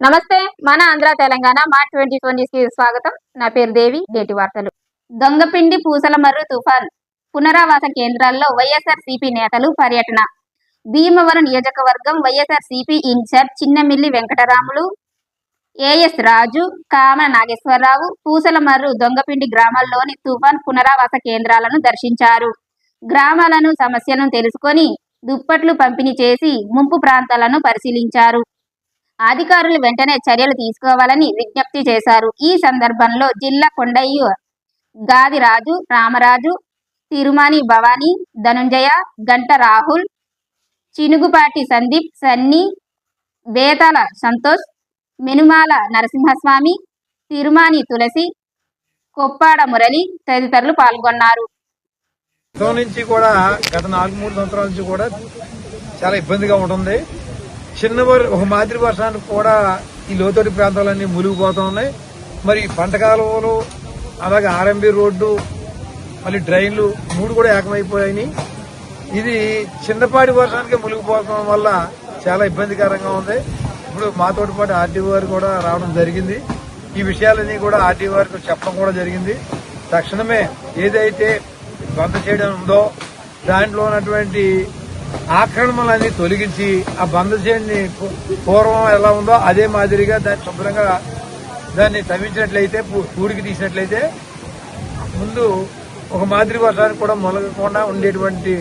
నమస్తే మన ఆంధ్ర తెలంగాణ మా ట్వంటీ ట్వంటీ స్వాగతం. నా పేరు దేవి నేటి వార్తలు. దొంగపిండి పూసల మర్రు తుఫాన్. పునరావాస కేంద్రాల్లో వైఎస్ఆర్ సిపి నేతలు పర్యటన. భీమవరం నియోజకవర్గం YSR CP incharge Chinnamilli Venkataramulu AS Raju Kama Nageswararao Pusala Marru Dongapindi గ్రామాల్లోని తుఫాన్ పునరావాస కేంద్రాలను దర్శించారు. గ్రామాలను సమస్యలను తెలుసుకొని దుప్పట్లు పంపిణీ చేసి ముంపు ప్రాంతాలను పరిశీలించారు. అధికారులు వెంటనే చర్యలు తీసుకోవాలని విజ్ఞప్తి చేశారు. ఈ సందర్భంలో జిల్లా కొండయ్య గాదిరాజు రామరాజు తిరుమాని భవానీ ధనుంజయ గంట రాహుల్ చినుగుపాటి సందీప్ సన్నీ వేతాల సంతోష్ మెనుమాల నరసింహస్వామి తిరుమాని తులసి కొప్పాడ మురళి తదితరులు పాల్గొన్నారు. నుంచి కూడా గత నాలుగు మూడు సంవత్సరాల నుంచి కూడా చాలా ఇబ్బందిగా ఉంటుంది. చిన్న ఒక మాదిరి వర్షానికి కూడా ఈ లోతటి ప్రాంతాలన్నీ మునిగిపోతూ ఉన్నాయి. మరి పంట కాలువలు అలాగే ఆర్ఎంబి రోడ్డు మళ్ళీ డ్రైన్లు మూడు కూడా ఏకమైపోయాయి. ఇది చిన్నపాటి వర్షానికి మునిగిపోవడం వల్ల చాలా ఇబ్బందికరంగా ఉంది. ఇప్పుడు మాతోటి పాటు ఆర్టీఓ గారు కూడా రావడం జరిగింది. ఈ విషయాలన్నీ కూడా ఆర్టీఓ గారికి చెప్పడం కూడా జరిగింది. తక్షణమే ఏదైతే బంద్ చేయడం ఉందో దాంట్లో ఉన్నటువంటి ఆక్రమణలన్నీ తొలగించి ఆ బంద చేయని పూర్వం ఎలా ఉందో అదే మాదిరిగా దాన్ని శుభ్రంగా దాన్ని తవ్వించినట్లయితే పూ- పూడికి తీసినట్లయితే ముందు ఒక మాదిరి వర్షానికి కూడా మొలగకుండా ఉండేటువంటి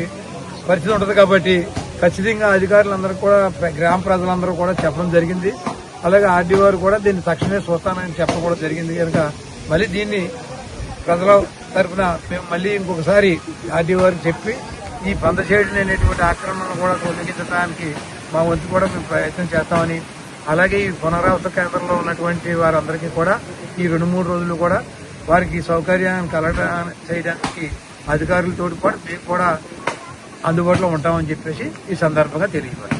పరిస్థితి ఉంటుంది కాబట్టి ఖచ్చితంగా అధికారులందరూ కూడా గ్రామ ప్రజలందరూ కూడా చెప్పడం జరిగింది. అలాగే ఆర్డీ వారు కూడా దీన్ని తక్షణమే చూస్తానని చెప్పడం కూడా జరిగింది. కనుక మళ్ళీ దీన్ని ప్రజల తరఫున మేము మళ్ళీ ఇంకొకసారి ఆర్డీ వారికి చెప్పి ఈ బంద చేయడం అనేటువంటి ఆక్రమణను కూడా తొలగించడానికి మా వంతు కూడా మేము ప్రయత్నం చేస్తామని అలాగే ఈ పునరావాస కేంద్రంలో ఉన్నటువంటి వారందరికీ కూడా ఈ రెండు మూడు రోజులు కూడా వారికి సౌకర్యాన్ని కలగ చేయడానికి అధికారులతో పాటు మేము కూడా అందుబాటులో ఉంటామని చెప్పేసి ఈ సందర్భంగా తెలియజేయాలి